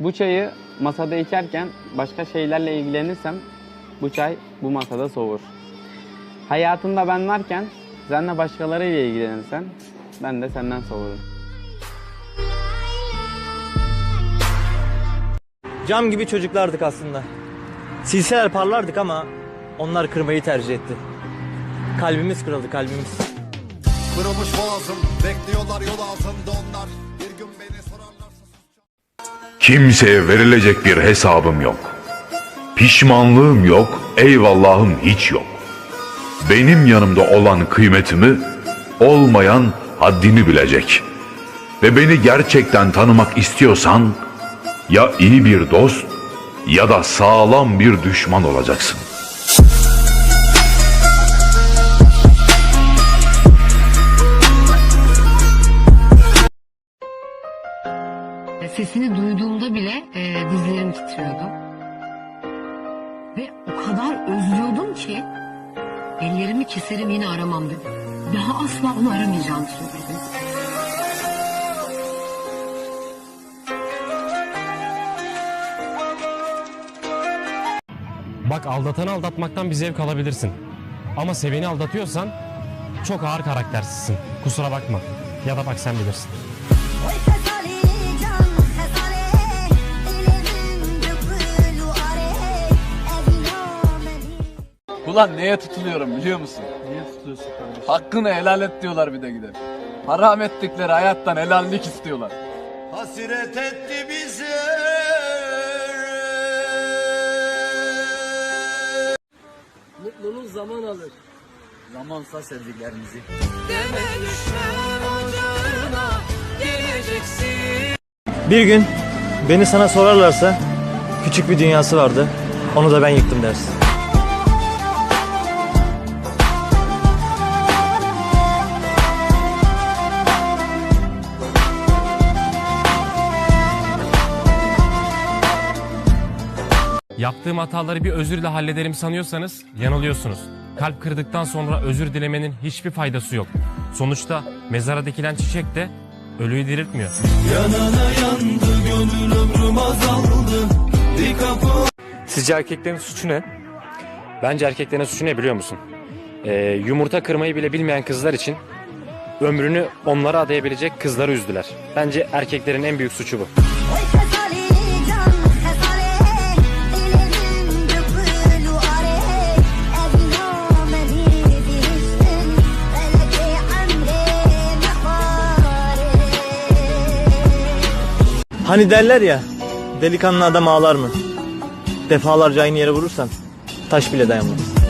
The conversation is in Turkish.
Bu çayı masada içerken başka şeylerle ilgilenirsem bu çay bu masada soğur. Hayatında ben varken senle başkalarıyla ilgilenirsen ben de senden soğurum. Cam gibi çocuklardık aslında. Silseler parlardık ama onlar kırmayı tercih etti. Kalbimiz kırıldı kalbimiz. Kırılmış boğazım Bekliyorlar yol ağzımda onlar Kimseye verilecek bir hesabım yok. Pişmanlığım yok, eyvallahım hiç yok. Benim yanımda olan kıymetimi, olmayan haddini bilecek. Ve beni gerçekten tanımak istiyorsan, ya iyi bir dost ya da sağlam bir düşman olacaksın. Sesini duyduğumda bile e, dizlerim titriyordu. Ve o kadar özlüyordum ki ellerimi keserim yine aramam dedim. Daha asla onu aramayacağımı söyledim. Bak aldatanı aldatmaktan bir zevk alabilirsin. Ama seveni aldatıyorsan çok ağır karaktersizsin. Kusura bakma. Ya da bak sen bilirsin. Ulan neye tutuluyorum biliyor musun? Niye tutuyorsun kardeşim? Hakkını helal et diyorlar bir de gidip. Haram ettikleri hayattan helallik istiyorlar. Hasret etti bizi Mutluluk zaman alır. Zamansa sevdiklerimizi. Bir gün beni sana sorarlarsa küçük bir dünyası vardı. Onu da ben yıktım dersin. Yaptığım hataları bir özürle hallederim sanıyorsanız yanılıyorsunuz. Kalp kırdıktan sonra özür dilemenin hiçbir faydası yok. Sonuçta mezara dikilen çiçek de ölüyü diriltmiyor. Sizce erkeklerin suçu ne? Bence erkeklerin suçu ne biliyor musun? Ee, yumurta kırmayı bile bilmeyen kızlar için ömrünü onlara adayabilecek kızları üzdüler. Bence erkeklerin en büyük suçu bu. Hani derler ya delikanlı adam ağlar mı? Defalarca aynı yere vurursan taş bile dayanmaz.